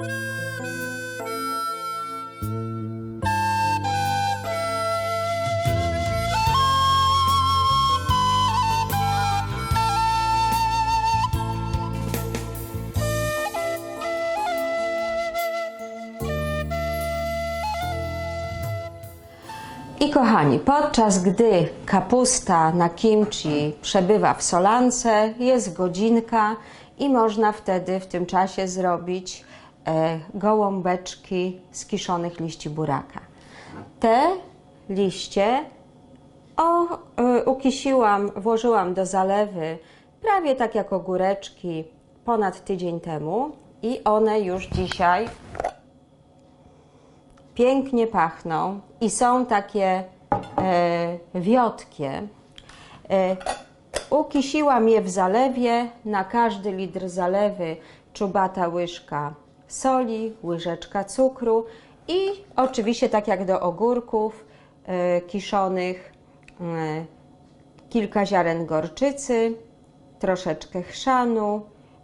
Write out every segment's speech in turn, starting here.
I kochani, podczas gdy kapusta na kimchi przebywa w solance, jest godzinka i można wtedy w tym czasie zrobić gołąbeczki z kiszonych liści buraka. Te liście o, y, ukisiłam, włożyłam do zalewy prawie tak jak ogóreczki ponad tydzień temu i one już dzisiaj pięknie pachną i są takie e, wiotkie. E, ukisiłam je w zalewie, na każdy litr zalewy czubata łyżka soli, łyżeczka cukru i oczywiście tak jak do ogórków e, kiszonych e, kilka ziaren gorczycy, troszeczkę chrzanu,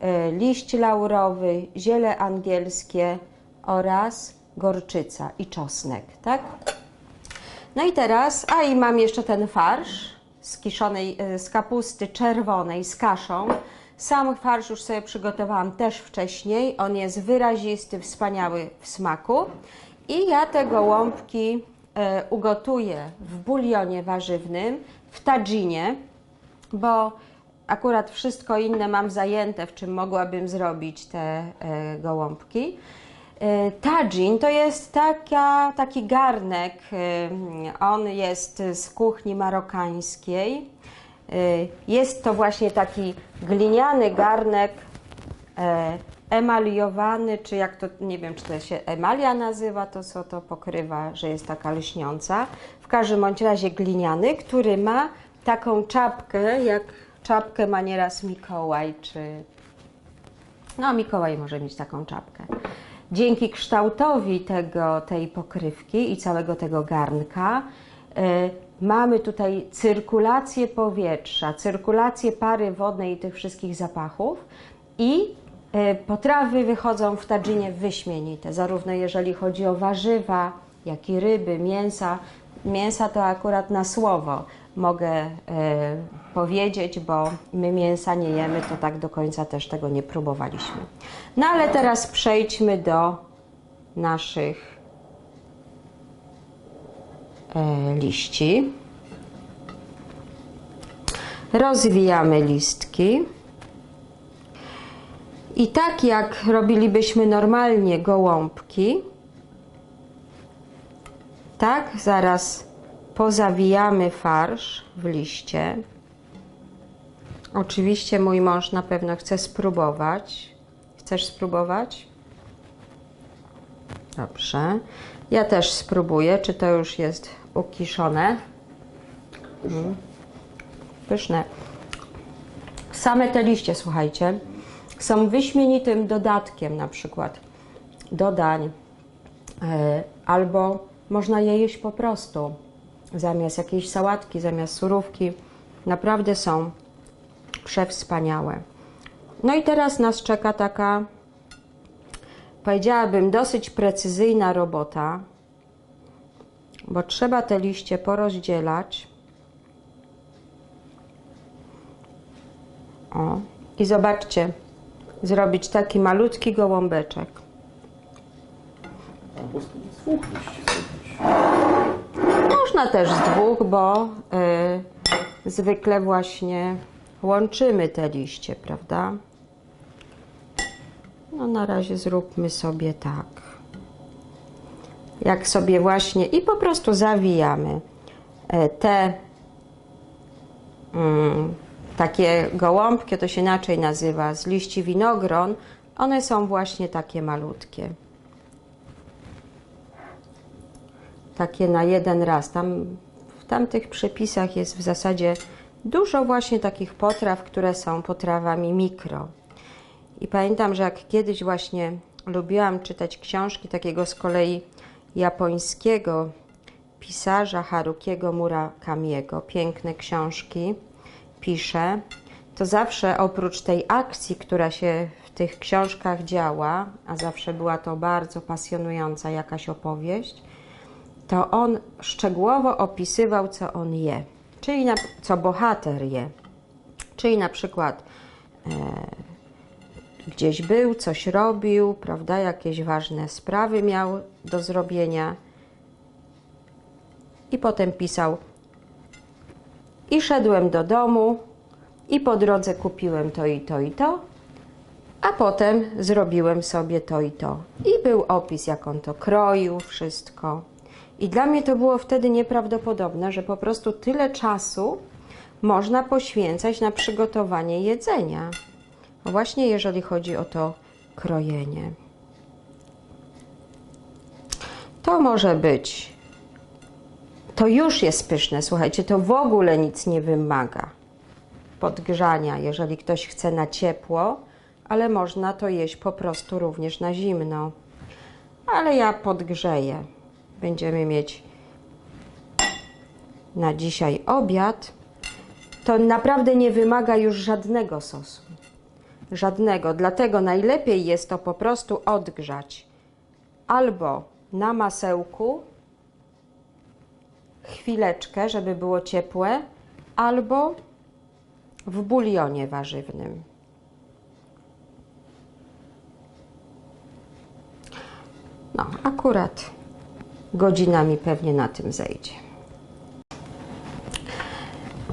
e, liść laurowy, ziele angielskie oraz gorczyca i czosnek, tak? No i teraz, a i mam jeszcze ten farsz z kiszonej, z kapusty czerwonej z kaszą. Sam farsz już sobie przygotowałam też wcześniej. On jest wyrazisty, wspaniały w smaku. I ja te gołąbki e, ugotuję w bulionie warzywnym, w tadżynie, bo akurat wszystko inne mam zajęte, w czym mogłabym zrobić te e, gołąbki. E, Tajin to jest taka, taki garnek, on jest z kuchni marokańskiej. E, Jest to właśnie taki gliniany garnek e, emaliowany, czy jak to, nie wiem, czy to się emalia nazywa, to co to pokrywa, że jest taka lśniąca. W każdym bądź razie gliniany, który ma taką czapkę, jak czapkę ma nieraz Mikołaj, czy no, Mikołaj może mieć taką czapkę. Dzięki kształtowi tego, tej pokrywki i całego tego garnka e, mamy tutaj cyrkulację powietrza, cyrkulację pary wodnej i tych wszystkich zapachów i e, potrawy wychodzą w tadżynie wyśmienite, zarówno jeżeli chodzi o warzywa, jak i ryby, mięsa. Mięsa to akurat na słowo mogę e, powiedzieć, bo my mięsa nie jemy, to tak do końca też tego nie próbowaliśmy. No ale teraz przejdźmy do naszych liści. Rozwijamy listki. I tak jak robilibyśmy normalnie gołąbki, tak zaraz pozawijamy farsz w liście. Oczywiście mój mąż na pewno chce spróbować. Chcesz spróbować? Dobrze. Ja też spróbuję, czy to już jest ukiszone. Mm. Pyszne. Same te liście, słuchajcie, są wyśmienitym dodatkiem na przykład do dań, e, albo można je jeść po prostu zamiast jakiejś sałatki, zamiast surówki. Naprawdę są przewspaniałe. No i teraz nas czeka taka, powiedziałabym, dosyć precyzyjna robota, bo trzeba te liście porozdzielać. O, i zobaczcie, zrobić taki malutki gołąbeczek. Albo z dwóch liści zrobić. Można też z dwóch, bo y, zwykle właśnie łączymy te liście, prawda? No na razie zróbmy sobie tak. Jak sobie właśnie i po prostu zawijamy e, te mm, takie gołąbki, to się inaczej nazywa, z liści winogron. One są właśnie takie malutkie. takie na jeden raz. Tam w tamtych przepisach jest w zasadzie dużo właśnie takich potraw, które są potrawami mikro. I pamiętam, że jak kiedyś właśnie lubiłam czytać książki takiego z kolei japońskiego pisarza Harukiego Murakamiego, piękne książki pisze, to zawsze oprócz tej akcji, która się w tych książkach działa, a zawsze była to bardzo pasjonująca jakaś opowieść, to on szczegółowo opisywał, co on je, czyli na, co bohater je. Czyli na przykład e, gdzieś był, coś robił, prawda, jakieś ważne sprawy miał do zrobienia. I potem pisał: I szedłem do domu, i po drodze kupiłem to i to i to, a potem zrobiłem sobie to i to. I był opis, jak on to kroił, wszystko. I dla mnie to było wtedy nieprawdopodobne, że po prostu tyle czasu można poświęcać na przygotowanie jedzenia. Właśnie jeżeli chodzi o to krojenie. To może być. To już jest pyszne, słuchajcie, to w ogóle nic nie wymaga podgrzania, jeżeli ktoś chce na ciepło, ale można to jeść po prostu również na zimno. Ale ja podgrzeję. Będziemy mieć na dzisiaj obiad. To naprawdę nie wymaga już żadnego sosu. Żadnego. Dlatego najlepiej jest to po prostu odgrzać albo na masełku chwileczkę, żeby było ciepłe, albo w bulionie warzywnym. No, akurat godzinami pewnie na tym zejdzie.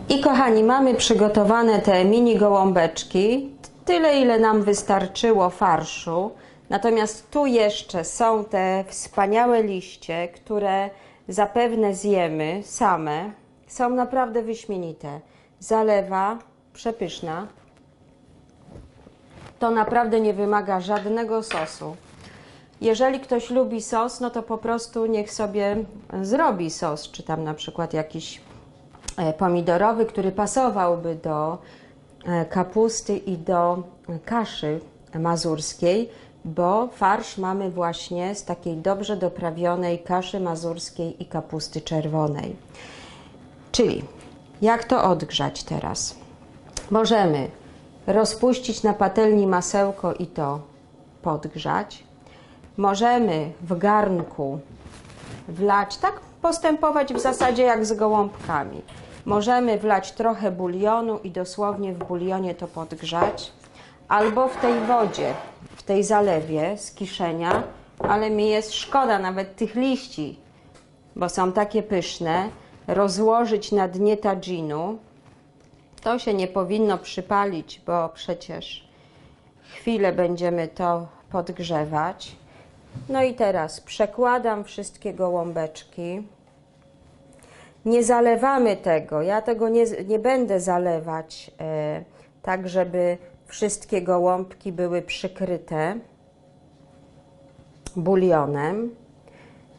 I kochani, mamy przygotowane te mini gołąbeczki. Tyle, ile nam wystarczyło farszu. Natomiast tu jeszcze są te wspaniałe liście, które zapewne zjemy same. Są naprawdę wyśmienite. Zalewa przepyszna. To naprawdę nie wymaga żadnego sosu. Jeżeli ktoś lubi sos, no to po prostu niech sobie zrobi sos, czy tam na przykład jakiś e, pomidorowy, który pasowałby do kapusty i do kaszy mazurskiej, bo farsz mamy właśnie z takiej dobrze doprawionej kaszy mazurskiej i kapusty czerwonej. Czyli jak to odgrzać teraz? Możemy rozpuścić na patelni masełko i to podgrzać. Możemy w garnku wlać, tak postępować w zasadzie jak z gołąbkami. Możemy wlać trochę bulionu i dosłownie w bulionie to podgrzać, albo w tej wodzie, w tej zalewie z kiszenia, ale mi jest szkoda nawet tych liści, bo są takie pyszne, rozłożyć na dnie tadżinu. To się nie powinno przypalić, bo przecież chwilę będziemy to podgrzewać. No i teraz przekładam wszystkie gołąbeczki. Nie zalewamy tego. Ja tego nie, nie będę zalewać e, tak, żeby wszystkie gołąbki były przykryte bulionem.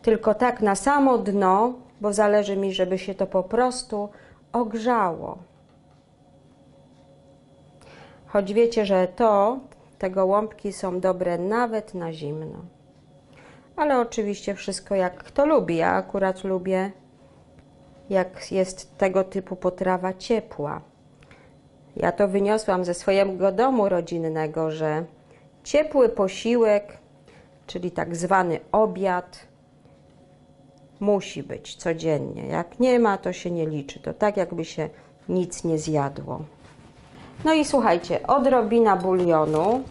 Tylko tak na samo dno, bo zależy mi, żeby się to po prostu ogrzało. Choć wiecie, że to, te gołąbki są dobre nawet na zimno. Ale oczywiście wszystko jak kto lubi. Ja akurat lubię, jak jest tego typu potrawa ciepła. Ja to wyniosłam ze swojego domu rodzinnego, że ciepły posiłek, czyli tak zwany obiad, musi być codziennie. Jak nie ma, to się nie liczy. To tak, jakby się nic nie zjadło. No i słuchajcie, odrobina bulionu.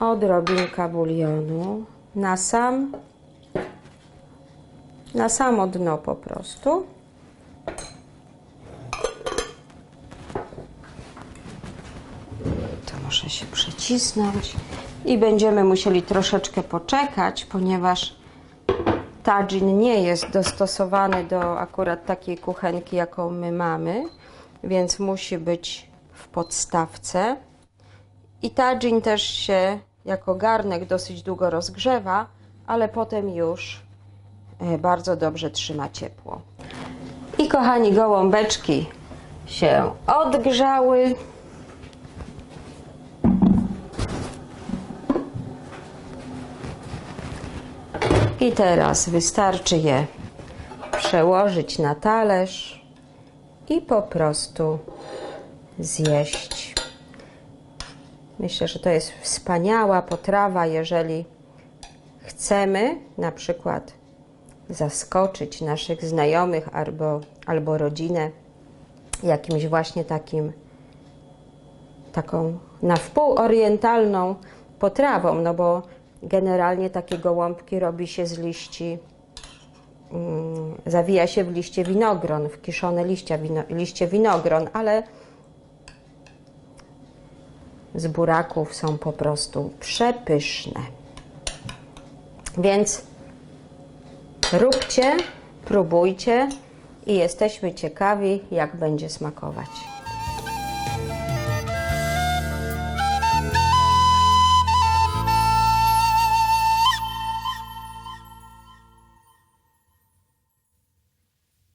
Odrobinka bulionu na sam na samo dno po prostu. To muszę się przecisnąć i będziemy musieli troszeczkę poczekać, ponieważ tadżin nie jest dostosowany do akurat takiej kuchenki, jaką my mamy, więc musi być w podstawce. I tadżin też się jako garnek dosyć długo rozgrzewa, ale potem już e, bardzo dobrze trzyma ciepło. I kochani gołąbeczki się odgrzały. I teraz wystarczy je przełożyć na talerz i po prostu zjeść. Myślę, że to jest wspaniała potrawa, jeżeli chcemy na przykład zaskoczyć naszych znajomych albo, albo rodzinę jakimś właśnie takim taką na wpół orientalną potrawą, no bo generalnie takie gołąbki robi się z liści, mm, zawija się w liście winogron, w kiszone liścia, wino, liście winogron, ale z buraków są po prostu przepyszne. Więc róbcie, próbujcie i jesteśmy ciekawi, jak będzie smakować.